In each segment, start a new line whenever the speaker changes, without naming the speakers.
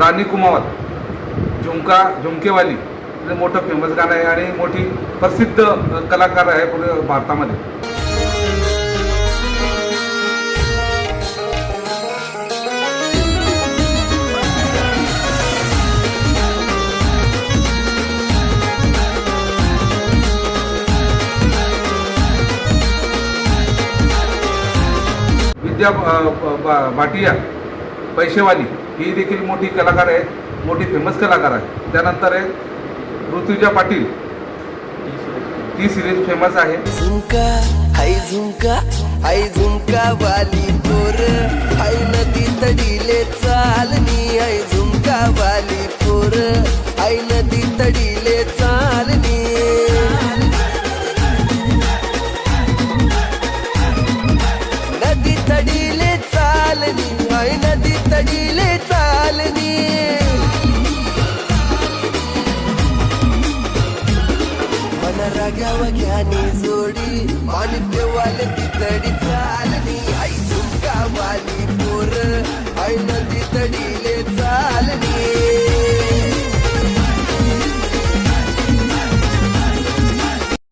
राणी कुमावत झुमका झुमकेवाली हे मोठं फेमस गाणं आहे आणि मोठी प्रसिद्ध कलाकार आहे पूर्ण भारतामध्ये. विद्या अ, भाटिया पैसेवाली ही देखील मोठी कलाकार आहे मोठी फेमस कलाकार आहे. त्यानंतर आहे ऋतुजा पाटील. ती सिरीज फेमस आहे.
झुमका हाय झुमका हाय झुमका वाली पोर. हाय नदी तडीले चालनी हाय झुमका वाली पोर. हाय नदी तडीले चालनी नदी तडीले चालनी हाय नदी तडी चालनी मन रागावा घ्यानी जोडी आणि देवाला तितडी चालनी आई झुमका वाली पोर आई नदी तडीले चालनी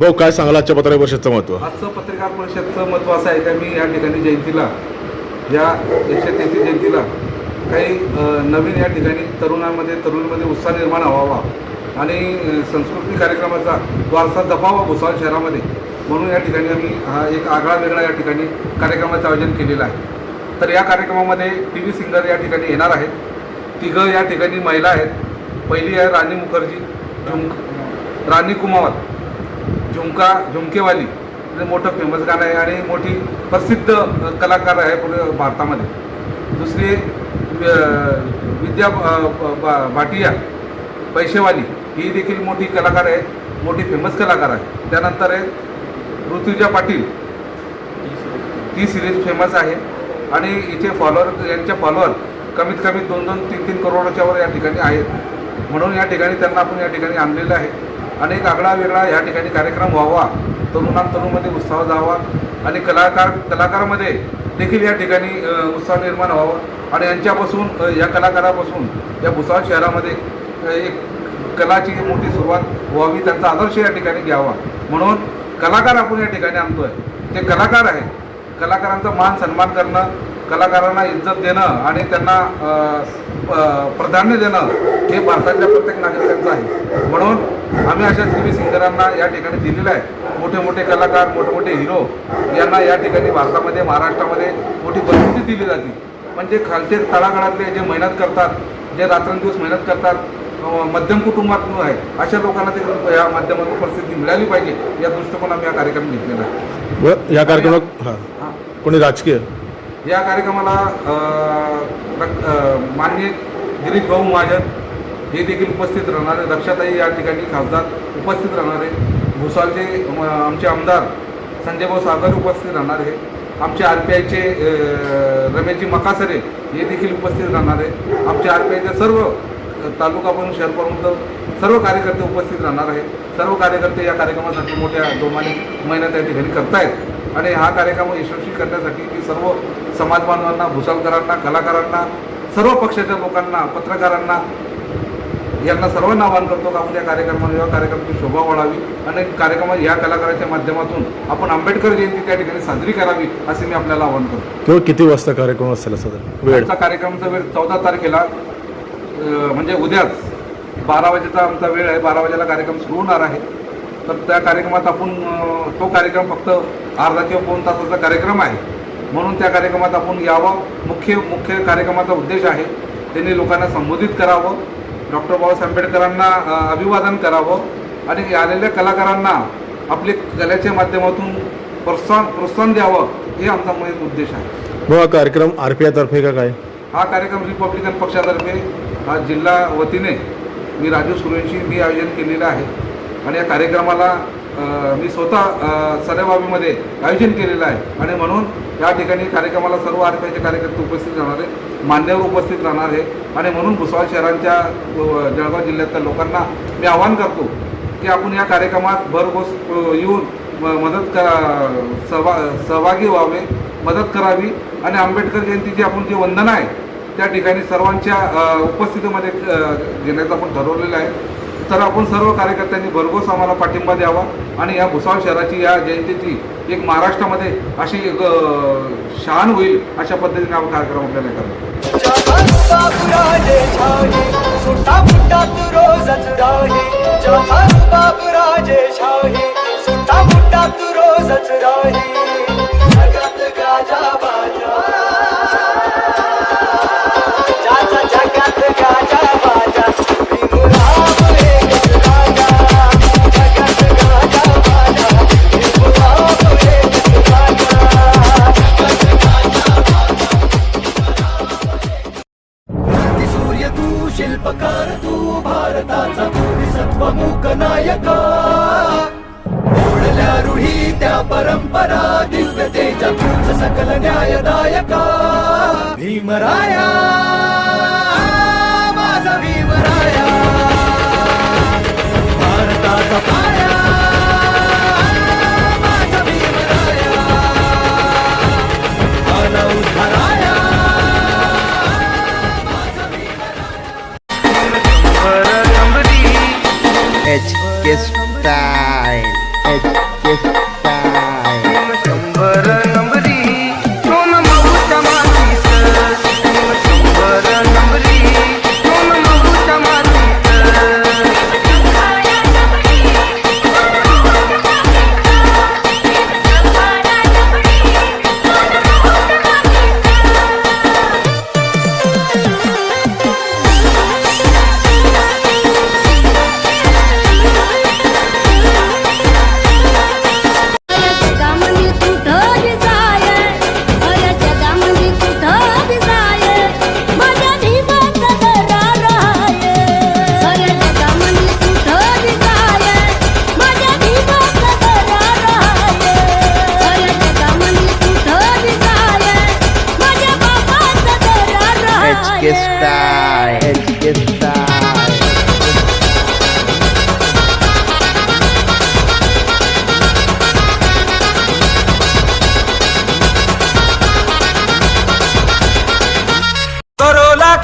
भाऊ काय सांगाल आजच्या पत्रकार परिषदचं महत्त्व?
आजचं पत्रकार परिषदचं महत्त्व असं आहे का? मी या ठिकाणी जयंतीला या एकशे तेहतीस जयंतीला काही नवीन या ठिकाणी तरुणांमध्ये तरुणीमध्ये उत्साह निर्माण व्हावा आणि संस्कृती सांस्कृतिक कार्यक्रमाचा वारसा जपावा भुसावळ शहरामध्ये. म्हणून या ठिकाणी आम्ही हा एक आगळा वेगळा या ठिकाणी कार्यक्रमाचं आयोजन केलेलं आहे. तर या कार्यक्रमामध्ये टी व्ही सिंगर या ठिकाणी येणार आहेत. तिघं या ठिकाणी महिला आहेत. पहिली आहे राणी मुखर्जी झुमक राणी कुमावत झुमका झुमकेवाली हे मोठं फेमस गाणं आहे आणि मोठी प्रसिद्ध कलाकार आहे पूर्ण भारतामध्ये. दुसरी विद्या भाटिया पैसेवाली ही देखील मोठी कलाकार आहे मोठी फेमस कलाकार आहे. त्यानंतर आहे ऋतुजा पाटील. ती सिरीज फेमस आहे. आणि हिचे फॉलोअर यांचे फॉलोअर कमीत कमी दोन दोन तीन तीन करोडच्या वर या ठिकाणी आहेत. म्हणून या ठिकाणी त्यांना आपण या ठिकाणी आणलेलं आहे. आणि एक आगळा वेगळा या ठिकाणी कार्यक्रम व्हावा तरुणां तरुणमध्ये उत्साह जावा. आणि कलाकार कलाकारामध्ये देखील या ठिकाणी उत्साह निर्माण व्हावा. आणि यांच्यापासून या कलाकारापासून या भुसावळ शहरामध्ये एक कलाची मोठी सुरुवात व्हावी त्यांचा आदर्श या ठिकाणी घ्यावा. म्हणून कलाकार आपण या ठिकाणी आणतो आहे ते कलाकार आहे कलाकारांचा मान सन्मान करणं कलाकारांना इज्जत देणं आणि त्यांना प्राधान्य देणं हे भारतातल्या प्रत्येक नागरिकांचं आहे. म्हणून आम्ही अशा टी व्ही सिंगरांना या ठिकाणी दिलेलं आहे. मोठे मोठे कलाकार मोठे मोठे हिरो यांना या ठिकाणी भारतामध्ये महाराष्ट्रामध्ये मोठी परिस्थिती दिली जाते. म्हणजे खालचे तळागाळातले जे मेहनत करतात जे रात्रंदिवस मेहनत करतात मध्यम कुटुंबातून आहे अशा लोकांना ते या माध्यमातून परिस्थिती मिळाली पाहिजे या दृष्टिकोन आम्ही हा कार्यक्रम घेतलेला आहे.
या कार्यक्रमात. कोणी राजकीय?
या कार्यक्रमाला माननीय गिरीश भाऊ महाजन हे देखील उपस्थित राहणार आहे रक्षाताई या ठिकाणी खासदार उपस्थित राहणार. भुसावळचे आमचे आमदार संजय भाऊ सागर उपस्थित राहणार आहे. आमचे आर पी आयचे रमेशजी मकासरे हे देखील उपस्थित राहणार आहे. आमचे आर पी आयचे सर्व तालुका तालुकापासून शहरपर्यंत सर्व कार्यकर्ते उपस्थित राहणार आहे सर्व कार्यकर्ते या कार्यक्रमासाठी मोठ्या जोमाने मेहनत या ठिकाणी करतायत. आणि हा कार्यक्रम यशस्वी करण्यासाठी मी सर्व समाज बांधवांना कलाकारांना सर्व पक्षाच्या लोकांना पत्रकारांना यांना सर्वांना आवाहन करतो का आपण या कार्यक्रमाला या कार्यक्रमाची शोभा वाढावी आणि कार्यक्रम या कलाकाराच्या माध्यमातून आपण आंबेडकर जयंती त्या ठिकाणी साजरी करावी असे मी आपल्याला आवाहन करतो.
किंवा किती वाजता कार्यक्रम असेल साधारण वेळ.
आमचा कार्यक्रमाचा वेळ चौदा तारखेला म्हणजे उद्याच बारा वाजेचा आमचा वेळ आहे. बारा वाजेला कार्यक्रम सुरू होणार आहे. तर त्या कार्यक्रमात आपण तो कार्यक्रम फक्त अर्धा किंवा दोन तासाचा कार्यक्रम आहे. म्हणून त्या कार्यक्रमात आपण यावं. मुख्य मुख्य कार्यक्रमाचा उद्देश आहे. त्यांनी लोकांना संबोधित करावं. डॉक्टर बाबासाहेब आंबेडकरांना अभिवादन करावं आणि आलेल्या कलाकारांना आपले कलेच्या माध्यमातून प्रोत्साहन प्रोत्साहन द्यावं हे आमचा मुख्य उद्देश आहे.
भाऊ हा कार्यक्रम आर पी आयतर्फे का काय?
हा कार्यक्रम रिपब्लिकन पक्षातर्फे हा जिल्हा वतीने मी राजू सूर्यवंशी मी आयोजन केलेलं आहे. आणि या कार्यक्रमाला अ, मी स्वतः अ, सरेबाबीमध्ये आयोजन केलेलं आहे. आणि म्हणून या ठिकाणी कार्यक्रमाला सर्व आर पी आयचे कार्यकर्ते उपस्थित राहणार आहे मान्यवर उपस्थित राहणार आहे आणि म्हणून भुसावळ शहरांच्या जळगाव जिल्ह्यातल्या लोकांना मी आवाहन करतो की आपण या कार्यक्रमात भरघोस येऊन म- मदत करा सहभा सहभागी व्हावे मदत करावी. आणि आंबेडकर जयंतीची आपण जे वंदना आहे त्या ठिकाणी सर्वांच्या उपस्थितीमध्ये घेण्याचं आपण ठरवलेलं आहे. तर आपण सर्व कार्यकर्त्यांनी भरघोस आम्हाला पाठिंबा द्यावा आणि या भुसावळ शहराची या जयंतीची एक महाराष्ट्रामध्ये अशी एक शान होईल अशा पद्धतीने आपण कार्यक्रम आपल्याला करावा
भीमराया माझा भीमराया भारताचा पाया.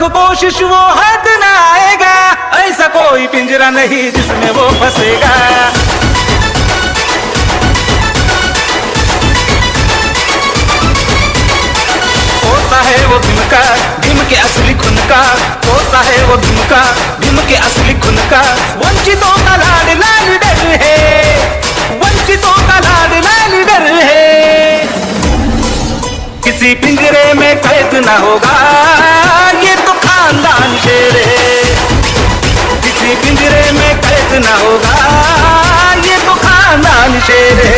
लाख कोशिश वो हद न आएगा। ऐसा कोई पिंजरा नहीं जिसमें वो फंसेगा। होता है वो भीम का भीम के असली खुन का होता है वो भीम का भीम के असली खुन का वंचितों का लाड लाल डर है। वंचितों का लाड लाल डर है। किसी पिंजरे में कैद ना होगा। ये तो खानदान शेरे। किसी पिंजरे में कैद ना होगा। ये तो खानदान शेरे।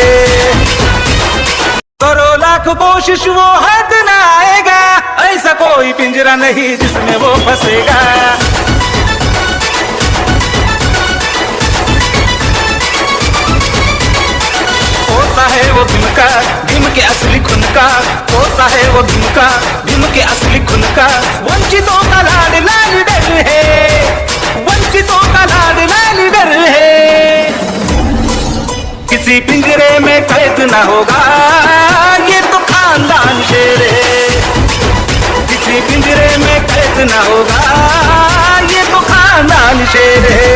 करो लाख कोशिश वो हद ना आएगा। ऐसा कोई पिंजरा नहीं जिसमें वो फंसेगा। होता है वो दिल का के असली खुन का होता है वो भीम का भीम के असली खुन का। वंचितों का लाड लाल डर है, वंचितों का लाड लाल डर है। किसी पिंजरे में कैद न होगा, ये तो खानदान शेर है। किसी पिंजरे में कैद न होगा, ये तो खानदान शेर है।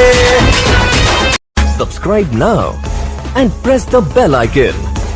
Subscribe now and press the bell icon.